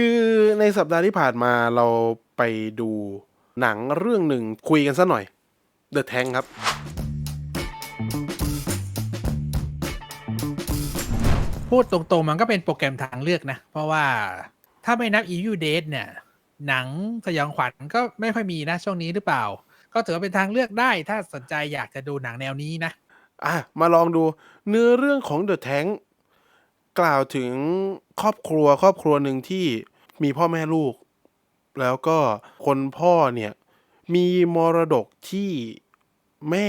คือในสัปดาห์ที่ผ่านมาเราไปดูหนังเรื่องหนึ่งคุยกันซะหน่อย The Tank ครับ พูดตรงๆมันก็เป็นโปรแกรมทางเลือกนะ เพราะว่าถ้าไม่นับ Evil Dead เนี่ย หนังสยองขวัญก็ไม่ค่อยมีนะช่วงนี้หรือเปล่า ก็ถือว่าเป็นทางเลือกได้ถ้าสนใจอยากจะดูหนังแนวนี้นะ อะ มาลองดูเนื้อเรื่องของ The Tank กล่าวถึงครอบครัวครอบครัวหนึ่งที่มีพ่อแม่ลูก แล้วก็คนพ่อเนี่ย มีมรดกที่แม่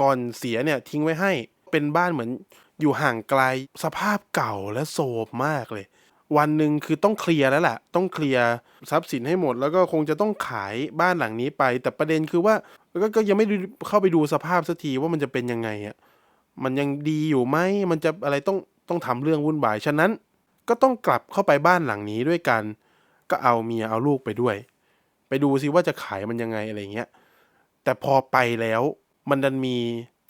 ก่อนเสียเนี่ยทิ้งไว้ให้เป็นบ้านเหมือนอยู่ห่างไกลสภาพเก่าและโทรมมากเลย วันหนึ่งคือต้องเคลียร์แล้วแหละต้องเคลียร์ทรัพย์สินให้หมด แล้วก็คงจะต้องขายบ้านหลังนี้ไป แต่ประเด็นคือว่าก็ก็ยังไม่ได้เข้าไปดูสภาพสักทีว่ามันจะเป็นยังไงอะมันยังดีอยู่ไหมมันจะอะไรต้อง ต้องทำเรื่องวุ่นวาย ฉะนั้นก็ต้องกลับเข้าไปบ้านหลังนี้ด้วยกัน ก็เอาเมียเอาลูกไปด้วย ไปดูซิว่าจะขายมันยังไงอะไรเงี้ย แต่พอไปแล้วมันดันมี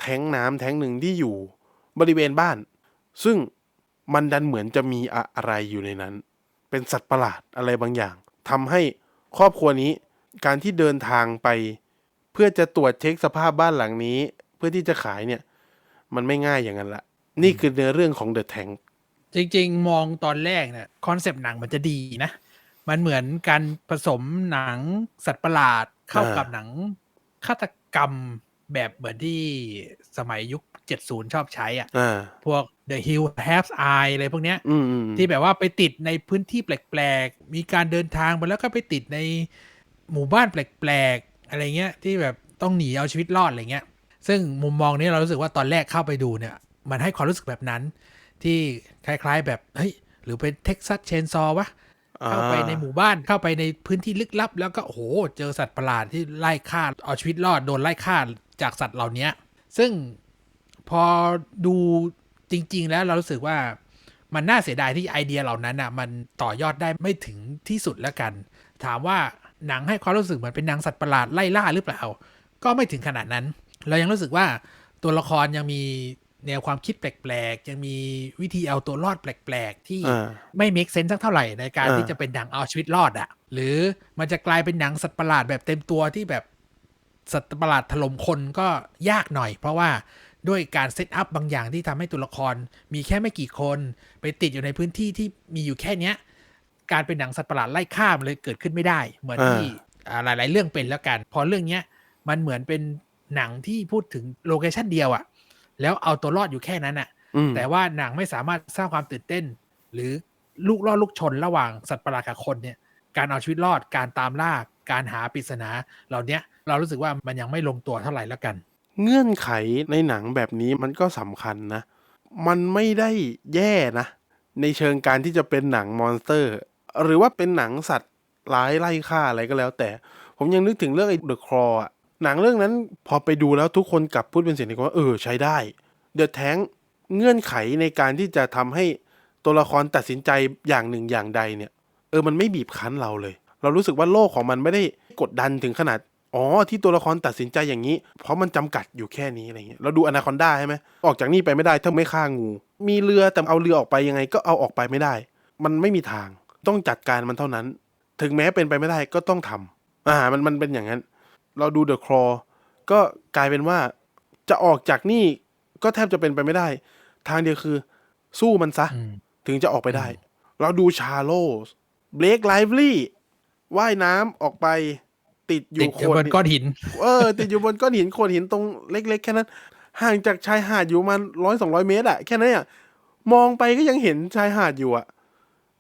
แท้งน้ำแท้งหนึ่งที่อยู่บริเวณบ้าน ซึ่งมันดันเหมือนจะมีอะไรอยู่ในนั้น เป็นสัตว์ประหลาดอะไรบางอย่างทำให้ครอบครัวนี้การที่เดินทางไป เพื่อจะตรวจเช็คสภาพบ้านหลังนี้ เพื่อที่จะขายเนี่ย มันไม่ง่ายอย่างนั้นละ นี่คือเนื้อเรื่องของ The Tank จริง ๆ มองตอนแรกเนี่ยคอนเซปต์หนังมันจะดีนะ มันเหมือนการผสมหนังสัตว์ประหลาดเข้ากับหนังฆาตกรรมแบบเหมือนที่สมัยยุค 70 ชอบใช้อะอ่าพวก The Hill Has Eye อะไรพวกเนี้ยอืมอืมที่แบบว่าไปติดในพื้นที่แปลกๆ มีการเดินทางไปแล้วก็ไปติดในหมู่บ้านแปลกๆ อะไรเงี้ยที่แบบต้องหนีเอาชีวิตรอดอะไรเงี้ย ซึ่งมุมมองนี้เรารู้สึกว่าตอนแรกเข้าไปดูเนี่ย มันให้ความรู้สึกแบบนั้น ที่คล้าย ๆ แบบเฮ้ยหรือเป็นเท็กซัสเชนซอวะเข้าไปในหมู่บ้านเข้าไปในพื้นที่ลึกลับ แล้วก็โอ้โหเจอสัตว์ประหลาดที่ไล่ฆ่าเอาชีวิตรอดโดนไล่ฆ่าจากสัตว์เหล่านี้ซึ่งพอดูจริง ๆ แล้วเรารู้สึกว่ามันน่าเสียดายที่ไอเดียเหล่านั้นอะ มันต่อยอดได้ไม่ถึงที่สุดแล้วกัน ถามว่าหนังให้ความรู้สึกเหมือนเป็นหนังสัตว์ประหลาดไล่ล่าหรือเปล่า ก็ไม่ถึงขนาดนั้น เรายังรู้สึกว่าตัวละครยังมี แนวความคิดแปลกๆ ยังมีวิธีเอาตัวรอดแปลกๆ ที่อ่าไม่ make sense สักเท่าไหร่ในการอ่าที่จะเป็นหนังเอาชีวิตรอดอะหรือมันจะกลายเป็นหนังสัตว์ประหลาดแบบเต็มตัวที่แบบสัตว์ประหลาดถล่มคนก็ยากหน่อย เพราะว่าด้วยการเซตอัพบางอย่างที่ทำให้ตัวละครมีแค่ไม่กี่คนไปติดอยู่ในพื้นที่ที่มีอยู่แค่เนี้ย การเป็นหนังสัตว์ประหลาดไล่ฆ่ามันเลยเกิดขึ้นไม่ได้ เหมือนที่อ่าหลาย ๆ เรื่องเป็นแล้วกัน พอเรื่องเนี้ยมันเหมือนเป็นหนังที่พูดถึงโลเคชันเดียวอะ แล้วเอาตัวรอดอยู่แค่นั้นอะอืมแต่ว่าหนังไม่สามารถสร้างความตื่นเต้น หรือลูกล่อลูกชนระหว่างสัตว์ประหลาดกับคนเนี่ย การเอาชีวิตรอดการตามล่าการหาปริศนาเหล่าเนี้ยเรารู้สึกว่ามันยังไม่ลงตัวเท่าไหร่แล้วกัน เงื่อนไขในหนังแบบนี้มันก็สำคัญนะ มันไม่ได้แย่นะ ในเชิงการที่จะเป็นหนังมอนสเตอร์ หรือว่าเป็นหนังสัตว์ร้ายไล่ฆ่าอะไรก็แล้วแต่ ผมยังนึกถึงเรื่องไอ้ The Claw อะ หนังเรื่องนั้นพอไปดูแล้วทุกคนกลับพูดเป็นเสียงเดียวกันว่าเออใช้ได้ The Tank เงื่อนไขในการที่จะทำให้ตัวละครตัดสินใจอย่างหนึ่งอย่างใดเนี่ยเออมันไม่บีบคั้นเราเลย เรารู้สึกว่าโลกของมันไม่ได้กดดันถึงขนาดอ๋อที่ตัวละครตัดสินใจอย่างนี้ เพราะมันจำกัดอยู่แค่นี้อะไรเงี้ยเราดูอนาคอนด้าใช่ไหมออกจากนี่ไปไม่ได้ถ้าไม่ฆ่างู มีเรือแต่เอาเรือออกไปยังไงก็เอาออกไปไม่ได้ มันไม่มีทางต้องจัดการมันเท่านั้น ถึงแม้เป็นไปไม่ได้ก็ต้องทำอ่ามันมันเป็นอย่างนั้น เราดูเดอะครอก็กลายเป็นว่าจะออกจากนี่ก็แทบจะเป็นไปไม่ได้ ทางเดียวคือ สู้มันซะอืมถึงจะออกไปได้ เราดูชาโลสเบลกไลฟ์ลี่ว่ายน้ำออกไปติดอติดยู่อโคยู่บนนก้อนหิน เออ ติดอยู่บนก้อนหินโขดหินตรงเล็ก ๆ แค่นั้น ห่างจากชายหาดอยู่ประมันร้อยสองร้อยเมตรอะแค่นั้นอะมองไปก็ยังเห็นชายหาดอยู่อะ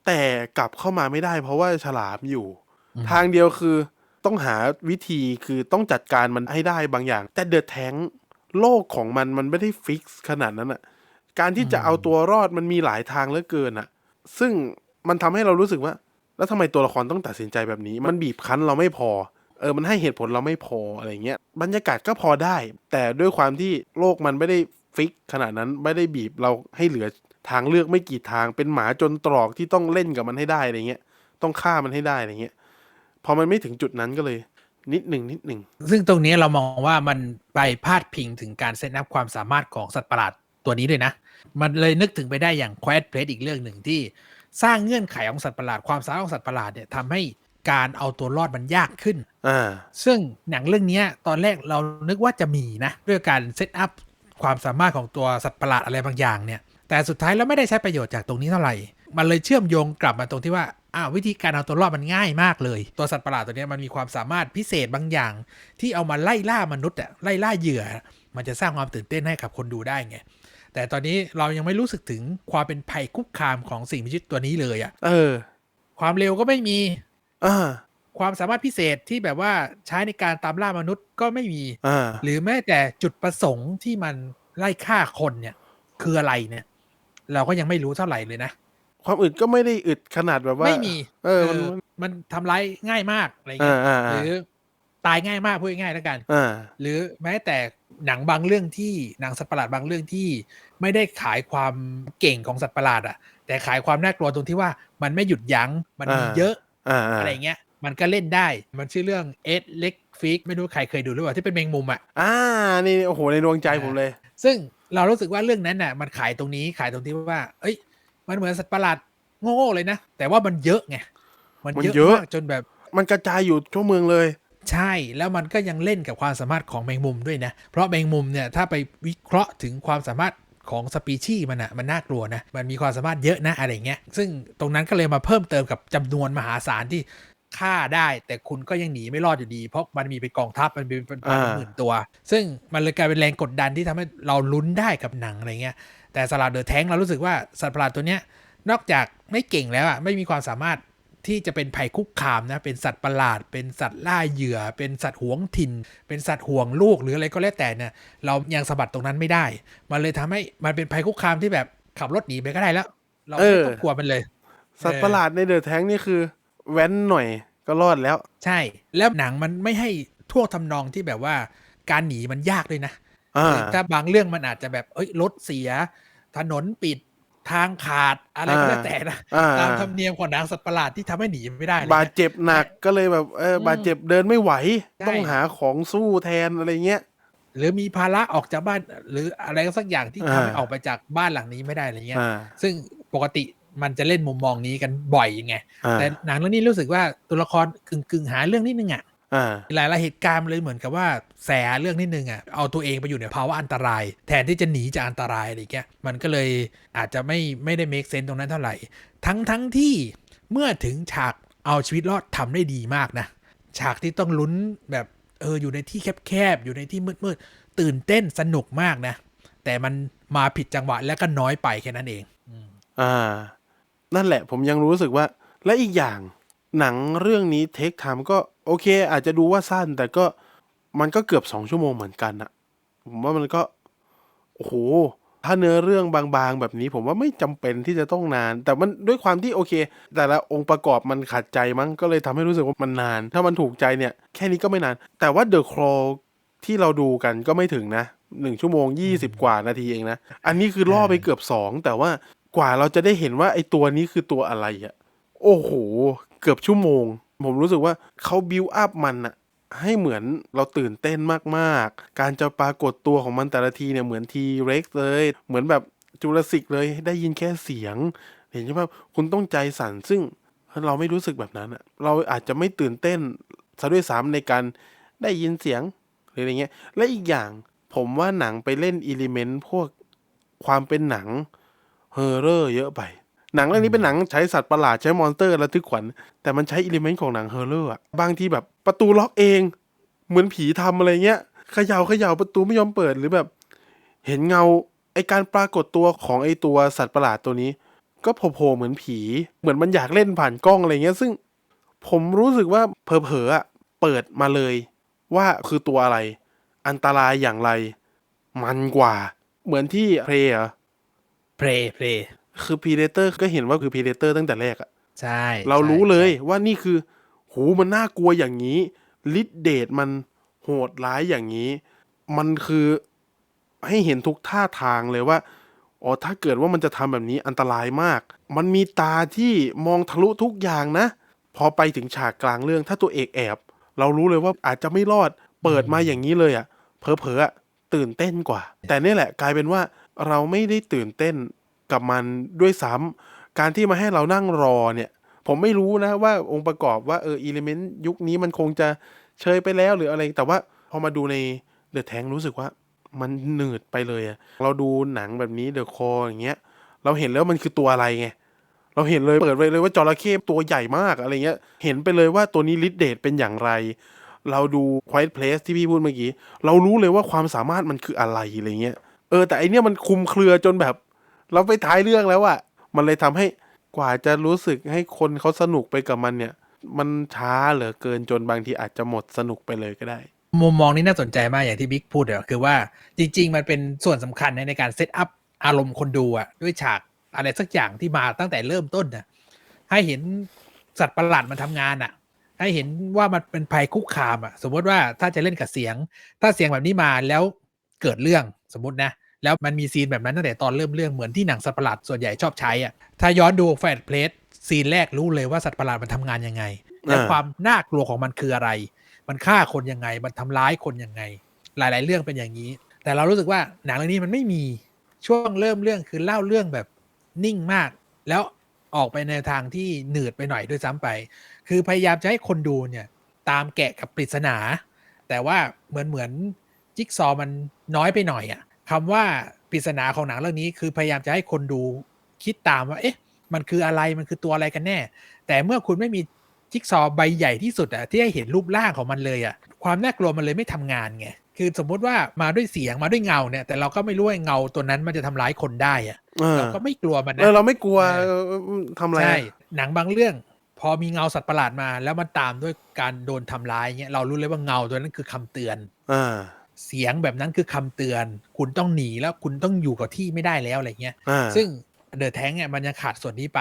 แต่กลับเข้ามาไม่ได้ เพราะว่าฉลามอยู่อืมทางเดียวคือ ต้องหาวิธีคือต้องจัดการมันให้ได้บางอย่าง แต่เดอะแทงโลกของมันมันไม่ได้ฟิกซ์ขนาดนั้นอะการที่จะเอาตัวรอดมันมีหลายทางเหลือเกินอะซึ่งมันทำให้เรารู้สึกว่า แล้วทำไมตัวละครต้องตัดสินใจแบบนี้ มันบีบคั้นเราไม่พอ เออมันให้เหตุผลเราไม่พออะไรเงี้ยบรรยากาศก็พอได้ แต่ด้วยความที่โลกมันไม่ได้ฟิกขนาดนั้นไม่ได้บีบเราให้เหลือทางเลือกไม่กี่ทางเป็นหมาจนตรอกที่ต้องเล่นกับมันให้ได้อะไรเงี้ยต้องฆ่ามันให้ได้อะไรเงี้ย พอมันไม่ถึงจุดนั้นก็เลย นิดหนึ่งนิดหนึ่งซึ่งตรงนี้เรามองว่ามันไปพาดพิงถึงการเซตอัพความสามารถของสัตว์ประหลาดตัวนี้ด้วยนะ มันเลยนึกถึงไปได้อย่าง Quiet Place อีกเรื่องหนึ่งที่สร้างเงื่อนไขของสัตว์ประหลาดความสามารถของสัตว์ประหลาดเนี่ยทำให้การเอาตัวรอดมันยากขึ้นอ่าซึ่งหนังเรื่องเนี้ยตอนแรกเรานึกว่าจะมีนะด้วยการเซตอัพความสามารถของตัวสัตว์ประหลาดอะไรบางอย่างเนี่ย แต่สุดท้ายแล้วไม่ได้ใช้ประโยชน์จากตรงนี้เท่าไหร่ มันเลยเชื่อมโยงกลับมาตรงที่ว่า อ้าววิธีการเอาตัวรอดมันง่ายมากเลย ตัวสัตว์ประหลาดตัวเนี้ยมันมีความสามารถพิเศษบางอย่าง ที่เอามาไล่ล่ามนุษย์อะไล่ล่าเหยื่อ มันจะสร้างความตื่นเต้นให้กับคนดูได้ไงแต่ตอนนี้เรายังไม่รู้สึกถึงความเป็นภัยคุกคามของสิ่งมีชีวิตตัวนี้เลยอะเออ ความเร็วก็ไม่มีอ่าความสามารถพิเศษที่แบบว่าใช้ในการตามล่ามนุษย์ก็ไม่มีอ่าหรือแม้แต่จุดประสงค์ที่มันไล่ฆ่าคนเนี่ย คืออะไรเนี่ย เราก็ยังไม่รู้เท่าไหร่เลยนะ ความอึดก็ไม่ได้อึดขนาดแบบว่า ไม่มี เออ มันมันทำร้ายง่ายมากอะไรอ่าเงี้ยอ่าหอ่ารือตายง่ายมากพูดง่ายๆแล้วกันอ่าหรือแม้แต่หนังบางเรื่องที่หนังสัตว์ประหลาดบางเรื่องที่ไม่ได้ขายความเก่งของสัตว์ประหลาดอะแต่ขายความน่ากลัวตรงที่ว่ามันไม่หยุดยัง้งมันมีอ่าเยอะอ่าอ่าอะไรเงี้ย มันก็เล่นได้ มันชื่อเรื่องเอ็ดเล็กฟิกไม่รู้ใครเคยดูหรือเปล่าที่เป็นแมงมุมอะอ่านี่โอ้โหในดวงใจผมเลย ซึ่งเรารู้สึกว่าเรื่องนั้นน่ะ มันขายตรงนี้ขายตรงที่ว่า เอ้ย มันเหมือนสัตว์ประหลาดโง่ๆเลยนะ แต่ว่ามันเยอะไง มันมันเยอะเยอะ มากจนแบบ มันกระจายอยู่ทั่วเมืองเลย ใช่แล้วมันก็ยังเล่นกับความสามารถของแมงมุมด้วยนะ เพราะแมงมุมเนี่ยถ้าไปวิเคราะห์ถึงความสามารถของสปีชีส์มันอะมันน่ากลัวนะ มันมีความสามารถเยอะนะอะไรเงี้ย ซึ่งตรงนั้นก็เลยมาเพิ่มเติมกับจำนวนมหาศาลที่ฆ่าได้ แต่คุณก็ยังหนีไม่รอดอยู่ดี เพราะมันมีเป็นกองทัพมันเป็นเป็นพันอ่า หมื่นตัว ซึ่งมันเลยกลายเป็นแรงกดดันที่ทำให้เราลุ้นได้กับหนังอะไรเงี้ย แต่สลัดเดอะแทงเรารู้สึกว่าสัตว์ประหลาดตัวเนี้ยนอกจากไม่เก่งแล้วอะไม่มีความสามารถที่จะเป็นภัยคุกคามนะเป็นสัตว์ประหลาด เป็นสัตว์ล่าเหยื่อ เป็นสัตว์หวงถิ่น เป็นสัตว์ห่วงลูกหรืออะไรก็แล้วแต่เนี่ยเรายังสะบัดตรงนั้นไม่ได้ มันเลยทำให้มันเป็นภัยคุกคามที่แบบขับรถหนีไปก็ได้แล้ว เราเอไม่อต้องกลัวมันเลย สัตว์ประหลาดในเดอะแทงนี่คือแว้นหน่อยก็รอดแล้ว ใช่ แล้วหนังมันไม่ให้ท่วงทำนองที่แบบว่าการหนีมันยากด้วยนะอ่า ถ้าบางเรื่องมันอาจจะแบบเอ้ยรถเสีย ถนนปิดทางขาดอะไรก็แล้วแต่นะอ่าตามธรรมเนียมของหนังสัตว์ประหลาดที่ทำให้หนีไม่ได้เลยบาดนะเจ็บหนักก็เลยแบบเอออืมบาดเจ็บเดินไม่ไหวใช่ต้องหาของสู้แทนอะไรเงี้ยหรือมีภาระออกจากบ้าน หรืออะไรก็สักอย่างที่ทำให้อ่าออกไปจากบ้านหลังนี้ไม่ได้อะไรเงี้ยอ่าซึ่งปกติมันจะเล่นมุมมองนี้กันบ่อยไงอ่าแต่หนังเรื่องนี้รู้สึกว่าตัวละครกึ่งกึ่งๆหาเรื่องนิดนึงอะ อ่าหลายๆเหตุการณ์มันเลยเหมือนกับว่าแสเรื่องนิดนึงอะเอาตัวเองไปอยู่ในภาวะอันตราย แทนที่จะหนีจากอันตรายอะไรเงี้ยมันก็เลยอาจจะไม่ไม่ได้ make sense ตรงนั้นเท่าไหร่ ทั้งทั้งที่เมื่อถึงฉากเอาชีวิตรอดทำได้ดีมากนะ ฉากที่ต้องลุ้นแบบเอออยู่ในที่แคบๆอยู่ในที่มืดๆตื่นเต้นสนุกมากนะ แต่มันมาผิดจังหวะและก็น้อยไปแค่นั้นเองอ่า นั่นแหละผมยังรู้สึกว่า และอีกอย่างหนังเรื่องนี้เทคไทม์ก็ โอเค อาจจะดูว่าสั้น แต่ก็มันก็เกือบสองชั่วโมงเหมือนกันอะผมว่ามันก็โอ้โหถ้าเนื้อเรื่องบางๆ แบบนี้ผมว่าไม่จำเป็นที่จะต้องนาน แต่มันด้วยความที่โอเค แต่ละองค์ประกอบมันขัดใจมั้งก็เลยทำให้รู้สึกว่ามันนาน ถ้ามันถูกใจเนี่ย แค่นี้ก็ไม่นาน แต่ว่าเดอะครอที่เราดูกันก็ไม่ถึงนะหนึ่งชั่วโมงยี่สิบกว่านาทีเองนะ อันนี้คือล่อไปเกือบสองแต่ว่ากว่าเราจะได้เห็นว่าไอ้ตัวนี้คือตัวอะไรอะโอ้โห เกือบชั่วโมง ผมรู้สึกว่าเขาบิวอัพมันอะให้เหมือนเราตื่นเต้นมากๆ การจะปรากฏตัวของมันแต่ละทีเนี่ยเหมือนทีเร็กเลย เหมือนแบบจูราสิกเลยได้ยินแค่เสียง เห็นใช่ไหมคุณต้องใจสั่นซึ่งเราไม่รู้สึกแบบนั้นอะเราอาจจะไม่ตื่นเต้นซะด้วยซ้ำในการได้ยินเสียงหรืออะไรเงี้ย และอีกอย่างผมว่าหนังไปเล่นอิเลเมนต์พวกความเป็นหนังเฮอร์เรอร์เยอะไป หนังเรื่องนี้เป็นหนังใช้สัตว์ประหลาดใช้มอนสเตอร์ระทึกขวัญ แต่มันใช้อิเลเมนต์ของหนังเฮอร์เรอร์อะบางทีแบบประตูล็อกเอง เหมือนผีทำอะไรเงี้ยเขย่าเขย่าประตูไม่ยอมเปิดหรือแบบ เห็นเงาไอการปรากฏตัวของไอตัวสัตว์ประหลาดตัวนี้ ก็โผล่เหมือนผี เหมือนมันอยากเล่นผ่านกล้องอะไรเงี้ย ซึ่งผมรู้สึกว่าเผลอๆอะเปิดมาเลย ว่าคือตัวอะไร อันตรายอย่างไร มันกว่า เหมือนที่เพลย์อะเพลเพล คือพีเดเตอร์ก็เห็นว่าคือพีเดเตอร์ตั้งแต่แรกอะใช่เรารู้ใช่เลยว่านี่คือ หูมันน่ากลัวอย่างนี้ลิดเดทมันโหดร้ายอย่างนี้ มันคือให้เห็นทุกท่าทางเลยว่าอ๋อถ้าเกิดว่ามันจะทำแบบนี้อันตรายมาก มันมีตาที่มองทะลุทุกอย่างนะ พอไปถึงฉากกลางเรื่องถ้าตัวเอกแอบ เรารู้เลยว่าอาจจะไม่รอด เปิดมาอย่างนี้เลยอะ่ะเพอเพอๆอะตื่นเต้นกว่า แต่นี่แหละกลายเป็นว่าเราไม่ได้ตื่นเต้น กับมันด้วยซ้การที่มาให้เรานั่งรอเนี่ย ผมไม่รู้นะว่าองค์ประกอบว่าเอออิเลเมนต์ยุคนี้มันคงจะเชยไปแล้วหรืออะไรแต่ว่าพอมาดูในเดอะแทงรู้สึกว่ามันหนืดไปเลยอะเราดูหนังแบบนี้เดอะคออย่างเงี้ย เราเห็นแล้วมันคือตัวอะไรไง เราเห็นเลยเปิดไปเลยว่าจระเข้ตัวใหญ่มากอะไรเงี้ย เห็นไปเลยว่าตัวนี้ลิดเดทเป็นอย่างไร เราดู Quiet Place ที่พี่พูดเมื่อกี้ เรารู้เลยว่าความสามารถมันคืออะไรอะไรเงี้ย เออแต่อันเนี้ยมันคุมเครือจนแบบ เราไปท้ายเรื่องแล้วอะมันเลยทำให้กว่าจะรู้สึกให้คนเขาสนุกไปกับมันเนี่ย มันช้าเหลือเกินจนบางทีอาจจะหมดสนุกไปเลยก็ได้ มุมมองนี้น่าสนใจมากอย่างที่บิ๊กพูดอะคือว่าจริง ๆ มันเป็นส่วนสำคัญในการเซตอัพอารมณ์คนดูอะด้วยฉากอะไรสักอย่างที่มาตั้งแต่เริ่มต้นนะให้เห็นสัตว์ประหลาดมันทำงานอะให้เห็นว่ามันเป็นภัยคุกคามอะสมมติว่าถ้าจะเล่นกับเสียง ถ้าเสียงแบบนี้มาแล้วเกิดเรื่องสมมตินะ แล้วมันมีซีนแบบนั้นตั้งแต่ตอนเริ่มเรื่องเหมือนที่หนังสัตว์ประหลาดส่วนใหญ่ชอบใช้อะถ้าย้อนดูแฟนเพลสซีนแรกรู้เลยว่าสัตว์ประหลาดมันทำงานยังไงและอ่าความน่ากลัวของมันคืออะไร มันฆ่าคนยังไง มันทำร้ายคนยังไง หลาย ๆ เรื่องเป็นอย่างนี้ แต่เรารู้สึกว่าหนังเรื่องนี้มันไม่มีช่วงเริ่มเรื่องคือเล่าเรื่องแบบนิ่งมาก แล้วออกไปในทางที่หนืดไปหน่อยด้วยซ้ำไป คือพยายามจะให้คนดูเนี่ย ตามแกะกับปริศนา แต่ว่าเหมือนเหมือนจิ๊กซอว์มันน้อยไปหน่อยอะ คำว่าปริศนาของหนังเรื่องนี้คือพยายามจะให้คนดูคิดตามว่า เอ๊ะ มันคืออะไรมันคือตัวอะไรกันแน่ แต่เมื่อคุณไม่มีจิ๊กซอว์ใบใหญ่ที่สุดอะที่ให้เห็นรูปร่างของมันเลยอะความน่ากลัวมันเลยไม่ทำงานไงคือสมมุติว่ามาด้วยเสียงมาด้วยเงาเนี่ย แต่เราก็ไม่รู้ว่าเงาตัวนั้นมันจะทำร้ายคนได้อะเออเราก็ไม่กลัวมันเอนะอเราไม่กลัวเออเออทำอะไรใช่อะหนังบางเรื่อง พอมีเงาสัตว์ประหลาดมา แล้วมันตามด้วยการโดนทำร้ายเงี้ยเรารู้เลยว่าเงาตัวนั้นคือคำเตือนอ่า เสียงแบบนั้นคือคำเตือน คุณต้องหนีแล้วคุณต้องอยู่กับที่ไม่ได้แล้วอะไรเงี้ยอ่าซึ่งเดอะแทงเนี่ยมันยังขาดส่วนนี้ไป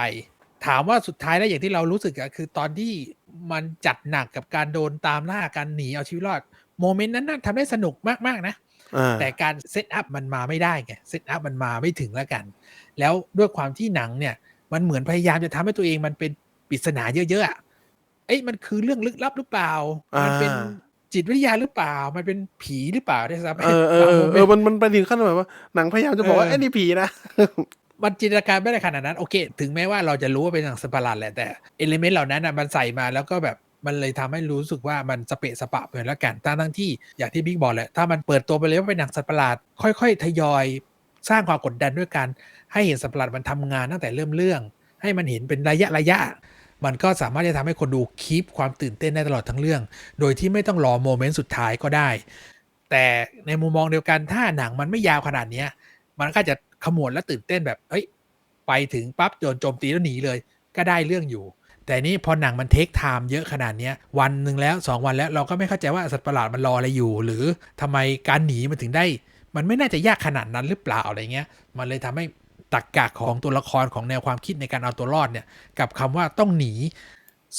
ถามว่าสุดท้ายแล้วอย่างที่เรารู้สึกอะคือตอนที่มันจัดหนักกับการโดนตามล่าการหนีเอาชีวิตรอดโมเมนต์นั้นน่าทำได้สนุกมากๆนะอ่าแต่การเซตอัพมันมาไม่ได้ไงเซตอัพมันมาไม่ถึงแล้วกัน แล้วด้วยความที่หนังเนี่ย มันเหมือนพยายามจะทำให้ตัวเองมันเป็นปริศนาเยอะๆอะเอ้ยมันคือเรื่องลึกลับหรือเปล่า มันเป็นอ่า จิตวิทยาหรือเปล่า มันเป็นผีหรือเปล่าได้ซ้ำเออเออเออเออมันมันไปถึงขั้นแบบว่าหนังพยายามจะบอกว่าเออไอ้นี่ผีนะมันจินตนาการไม่ได้ขนาดนั้นโอเค ถึงแม้ว่าเราจะรู้ว่าเป็นหนังสัตว์ประหลาดแหละแต่เอลิเมนต์เหล่านั้นอะมันใส่มาแล้วก็แบบมันเลยทำให้รู้สึกว่ามันสเปะสปะไปแล้วกันทั้งทั้งที่อย่างที่บิ๊กบอกแหละถ้ามันเปิดตัวไปเลยว่าเป็นหนังสัตว์ประหลาด ค่อย ๆ ทยอย สร้างความกดดันด้วยกัน ให้เห็นสัตว์ประหลาดมันทำงานตั้งแต่เริ่มเรื่อง ให้มันเห็นเป็นระยะระยะ มันก็สามารถจะทำให้คนดูคีปความตื่นเต้นได้ตลอดทั้งเรื่อง โดยที่ไม่ต้องรอโมเมนต์สุดท้ายก็ได้ แต่ในมุมมองเดียวกันถ้าหนังมันไม่ยาวขนาดเนี้ย มันก็จะขมวดและตื่นเต้นแบบเฮ้ยไปถึงปั๊บโดนโจมตีแล้วหนีเลย ก็ได้เรื่องอยู่ แต่นี่พอหนังมันเทคไทม์เยอะขนาดเนี้ยวันหนึ่งแล้วสองวันแล้วเราก็ไม่เข้าใจว่าสัตว์ประหลาดมันรออะไรอยู่ หรือทำไมการหนีมันถึงได้ มันไม่น่าจะยากขนาดนั้นหรือเปล่าอะไรเงี้ย มันเลยทำให้ ตักกะของตัวละครของแนวความคิดในการเอาตัวรอดเนี่ย กับคำว่าต้องหนี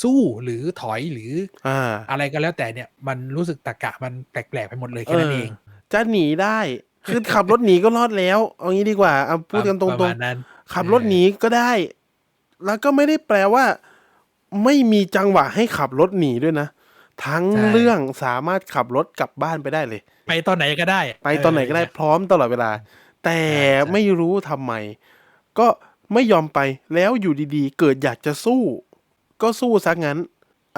สู้หรือถอยหรืออ่าอะไรก็แล้วแต่เนี่ย มันรู้สึกตะกะมันแปลกๆไปหมดเลยแค่นั้นเอง จะหนีได้คือขับรถหนีก็รอดแล้ว เอางี้ดีกว่าเอาพูดกันตรประงมาณนั้นๆขับรถหนีก็ได้ แล้วก็ไม่ได้แปลว่า ไม่มีจังหวะให้ขับรถหนีด้วยนะทั้งใช่เรื่องสามารถขับรถกลับบ้านไปได้เลย ไปตอนไหนก็ได้ ไปตอนไหนก็ได้เพร้อมตลอดเวลา แต่ใช่ใช่ไม่รู้ทำไม ก็ไม่ยอมไปแล้วอยู่ดีๆ เกิดอยากจะสู้ ก็สู้ซะงั้น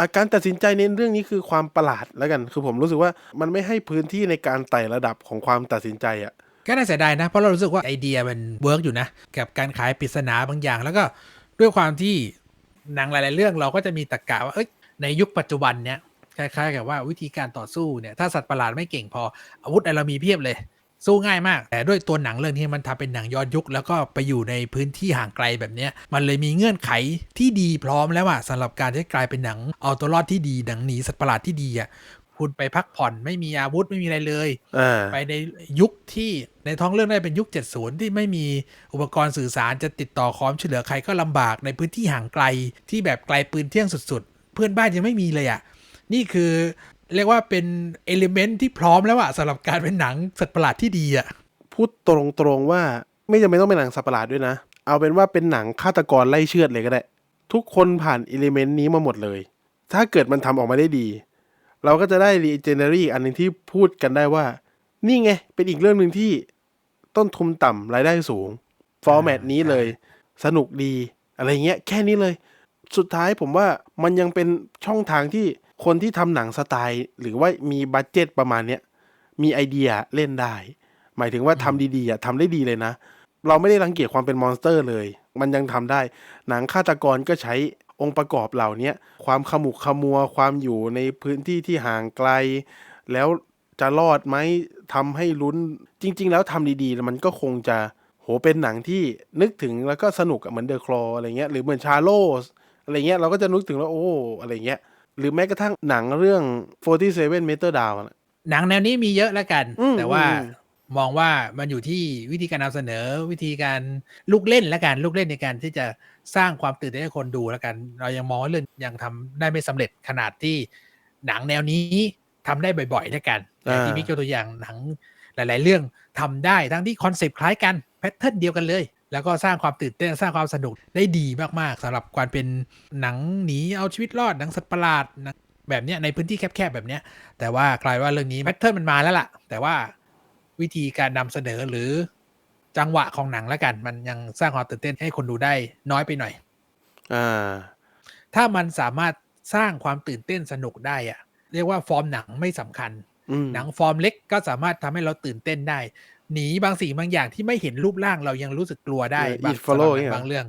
อาการตัดสินใจในเรื่องนี้คือความประหลาดแล้วกัน คือผมรู้สึกว่ามันไม่ให้พื้นที่ในการไต่ระดับของความตัดสินใจอะก็น่าเสียดายนะ เพราะเรารู้สึกว่าไอเดียมันเวิร์กอยู่นะ กับการขายปริศนาบางอย่าง แล้วก็ด้วยความที่หนังหลาย ๆ เรื่องเราก็จะมีตรกกะว่าเอ้ยในยุคปัจจุบันเนี้ยคล้าย ๆ กับว่าวิธีการต่อสู้เนี่ยถ้าสัตว์ประหลาดไม่เก่งพออาวุธอะไรเรามีเพียบเลย สู้ง่ายมาก แต่ด้วยตัวหนังเรื่องนี้มันทำเป็นหนังย้อนยุค แล้วก็ไปอยู่ในพื้นที่ห่างไกลแบบเนี้ยมันเลยมีเงื่อนไขที่ดีพร้อมแล้วอะสำหรับการที่กลายเป็นหนังเอาตัวรอดที่ดีหนังหนีสัตว์ประหลาดที่ดีอะคุณไปพักผ่อนไม่มีอาวุธไม่มีอะไรเลยอ่าไปในยุคที่ในท้องเรื่องได้เป็นยุค 70 ที่ไม่มีอุปกรณ์สื่อสารจะติดต่อความช่วยเหลือใครก็ลำบากในพื้นที่ห่างไกลที่แบบไกลปืนเที่ยงสุด ๆ เพื่อนบ้านยังไม่มีเลยอะ่ะนี่คือ เรียกว่าเป็นเอลิเมนต์ที่พร้อมแล้วอะสำหรับการเป็นหนังสัตว์ประหลาดที่ดีอะพูดตรงๆว่าไม่จำเป็นต้องเป็นหนังสัตว์ประหลาดด้วยนะ เอาเป็นว่าเป็นหนังฆาตกรไล่เชือดเลยก็ได้ ทุกคนผ่านอิเลเมนต์นี้มาหมดเลย ถ้าเกิดมันทำออกมาได้ดี เราก็จะได้รีเจเนอรี่อันหนึ่งที่พูดกันได้ว่า นี่ไง เป็นอีกเรื่องหนึ่งที่ต้นทุนต่ำรายได้สูง ฟอร์แมตนี้เลย สนุกดีอะไรเงี้ย แค่นี้เลย สุดท้ายผมว่ามันยังเป็นช่องทางที่ คนที่ทำหนังสไตล์ หรือว่ามีบัตเจ็ตประมาณเนี้ยมีไอเดียเล่นได้ หมายถึงว่าทำดีๆอะทำได้ดีเลยนะ เราไม่ได้รังเกียจความเป็นมอนสเตอร์เลย มันยังทำได้ หนังฆาตกรก็ใช้องค์ประกอบเหล่าเนี้ยความขมุกขมัวความอยู่ในพื้นที่ที่ห่างไกล แล้วจะรอดไหมทำให้ลุ้นจริง ๆ แล้วทำดีๆแล้วมันก็คงจะโหเป็นหนังที่นึกถึงแล้วก็สนุกอะเหมือนเดอะคลออะไรเงี้ยหรือเหมือนชาโลสอะไรเงี้ยเราก็จะนึกถึงแล้วโอ้อะไรเงี้ย หรือแม้กระทั่งหนังเรื่อง 47 Meter Down อะหนังแนวนี้มีเยอะแล้วกันอืมแต่ว่าอืมมองว่ามันอยู่ที่วิธีการนำเสนอวิธีการลูกเล่นแล้วกันลูกเล่นในการที่จะสร้างความตื่นเต้นให้คนดูแล้วกัน เรายังมองว่าเรื่องยังทำได้ไม่สำเร็จขนาดที่หนังแนวนี้ทำได้บ่อยๆแล้วกันอย่างที่อ่ามิกยกตัวอย่างหนังหลาย ๆ เรื่องทำได้ทั้งที่คอนเซปต์คล้ายกันแพทเทิร์นเดียวกันเลย แล้วก็สร้างความตื่นเต้นสร้างความสนุกได้ดีมากๆสำหรับการเป็นหนังหนีเอาชีวิตรอดหนังสัตว์ประหลาดหนังแบบเนี้ยในพื้นที่แคบๆแบบเนี้ยแต่ว่ากลายว่าเรื่องนี้แพทเทิร์นมันมาแล้วล่ะ แต่ว่าวิธีการนำเสนอหรือจังหวะของหนังแล้วกัน มันยังสร้างความตื่นเต้นให้คนดูได้น้อยไปหน่อยอ่าถ้ามันสามารถสร้างความตื่นเต้นสนุกได้อะเรียกว่าฟอร์มหนังไม่สำคัญอืมหนังฟอร์มเล็กก็สามารถทำให้เราตื่นเต้นได้ หนีบางสิ่งบางอย่างที่ไม่เห็นรูปร่างเรายังรู้สึกกลัวได้เออบาง It Follow สำหรับหนัเนี่ยงบางเรื่อง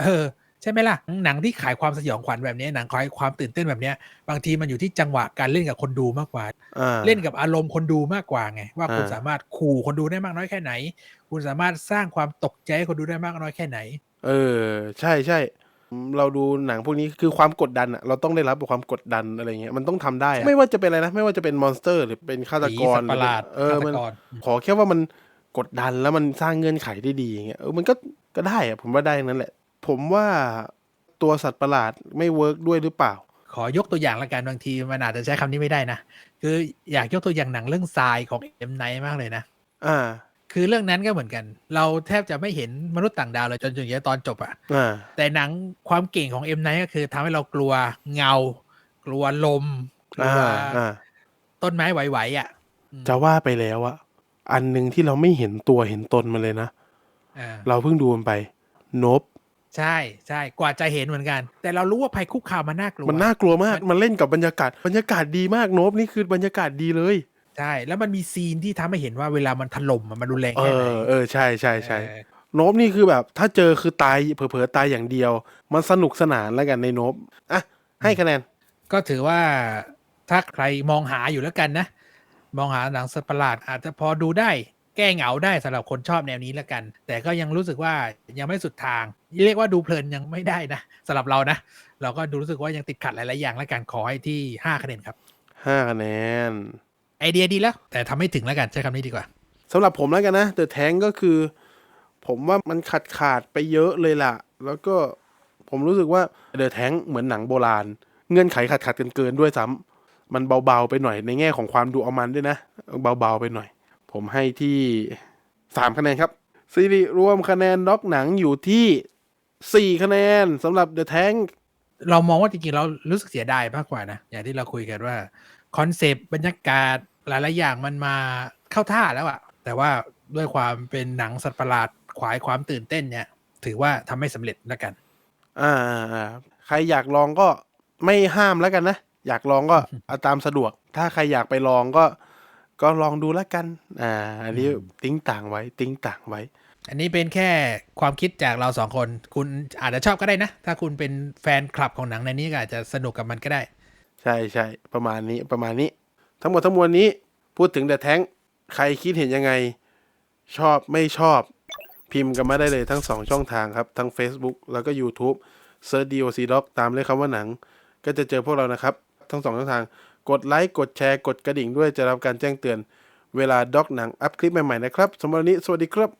เออ ใช่ไหมล่ะ หนังที่ขายความสยองขวัญแบบนี้หนังขายความตื่นเต้นแบบเนี้ยบางทีมันอยู่ที่จังหวะการเล่นกับคนดูมากกว่าอ่าเล่นกับอารมณ์คนดูมากกว่าไง ว่าคุณอ่าสามารถขู่คนดูได้มากน้อยแค่ไหน คุณสามารถสร้างความตกใจให้คนดูได้มากน้อยแค่ไหน เออ ใช่ใช่ เราดูหนังพวกนี้คือความกดดันอะเราต้องได้รับกับความกดดันอะไรเงี้ยมันต้องทำได้อะไม่ว่าจะเป็นอะไรนะ ไม่ว่าจะเป็นมอนสเตอร์ หรือเป็นฆาตผีกรสัตว์ประหลาดเออฆาตมันกรขอแค่ว่ามันกดดันแล้วมันสร้างเงื่อนไขได้ดีอย่างเงี้ยเออมันก็ก็ได้อะผมว่าได้นั่นแหละ ผมว่าตัวสัตว์ประหลาดไม่เวิร์กด้วยหรือเปล่า ขอยกตัวอย่างละกันบางทีมันอาจจะใช้คำนี้ไม่ได้นะคืออยากยกตัวอย่างหนังเรื่องทรายของเอ็มไนมากเลยนะอ่า คือเรื่องนั้นก็เหมือนกัน เราแทบจะไม่เห็นมนุษย์ต่างดาวเลยจนจนถึงตอนจบอะอ่าแต่หนังความเก่งของเอ็มไนก็คือทำให้เรากลัวเงา กลัวลมกลัอ่าวอ่าต้นไม้ไหวๆอะอืมจะว่าไปแล้วอะอันหนึ่งที่เราไม่เห็นตัวเห็นตนมันเลยนะอ่าเราเพิ่งดูมันไปนบใช่ใช่กว่าจะเห็นเหมือนกัน แต่เรารู้ว่าภัยคุกคามมันน่ากลัวมันน่ากลัวมากมันเล่นกับบรรยากาศ บรรยากาศดีมากนบนี่คือบรรยากาศดีเลย ใช่ แล้วมันมีซีนที่ทำให้เห็นว่าเวลามันถล่มอะมันรุนแรงเอแค่ไหนอเออใช่ใช่ใช่เออโนบนี่คือแบบ ถ้าเจอคือตายเผลอๆตายอย่างเดียว มันสนุกสนานแล้วกันในโนบอะให้คะแนน ก็ถือว่าถ้าใครมองหาอยู่แล้วกันนะ มองหาหนังสัตว์ประหลาด อาจจะพอดูได้แก้เหงาได้สำหรับคนชอบแนวนี้แล้วกัน แต่ก็ยังรู้สึกว่ายังไม่สุดทาง เรียกว่าดูเพลินยังไม่ได้นะสำหรับเรานะ เราก็ดูรู้สึกว่ายังติดขัดหลายๆอย่างแล้วกันขอให้ที่ห้าคะแนนครับห้าคะแนน ไอเดียดีแล้ว แต่ทำไม่ถึงแล้วกันใช้คำนี้ดีกว่าสำหรับผมแล้วกันนะ The Tank ก็คือ ผมว่ามันขาดขาดๆไปเยอะเลยล่ะ แล้วก็ผมรู้สึกว่า The Tank เหมือนหนังโบราณ เงื่อนไขขาดขาดเกินๆด้วยซ้ำมันเบาๆไปหน่อยในแง่ของความดูเอามันด้วยนะ เบาๆไปหน่อย ผมให้ที่สามคะแนนครับซีรีรวมคะแนนด็อกหนังอยู่ที่สี่คะแนนสำหรับ The Tank เรามองว่าจริงๆเรารู้สึกเสียดายมากกว่านะ อย่างที่เราคุยกันว่า คอนเซปต์บรรยากาศ หลายๆอย่างมันมาเข้าท่าแล้วอะแต่ว่าด้วยความเป็นหนังสัตว์ประหลาดขวายความตื่นเต้นเนี่ย ถือว่าทำไม่สำเร็จแล้วกันอ่าอ่าอ่าใครอยากลองก็ไม่ห้ามแล้วกันนะ อยากลองก็เอาตามสะดวก ถ้าใครอยากไปลองก็ ก็ลองดูแล้วกัน อ่า อันนี้ติ้งต่างไว้ ติ้งต่างไว้ อันนี้เป็นแค่ความคิดจากเราสองคน คุณอาจจะชอบก็ได้นะ ถ้าคุณเป็นแฟนคลับของหนังในนี้ก็อาจจะสนุกกับมันก็ได้ ใช่ใช่ประมาณนี้ประมาณนี้ ทั้งหมดทั้งมวลนี้พูดถึงเดอะแท้งใครคิดเห็นยังไง ชอบไม่ชอบพิมพ์กันมาได้เลยทั้งสองช่องทางครับ ทั้ง Facebook แล้วก็ YouTube เซิร์ช DOC Doc ตามเลยคำว่าหนัง ก็จะเจอพวกเรานะครับ ทั้งสองช่องทาง กดไลค์ กดแชร์ กดกระดิ่งด้วยจะรับการแจ้งเตือน เวลาด็อกหนังอัพคลิปใหม่ ๆ นะครับสำหรับวันนี้สวัสดีครับ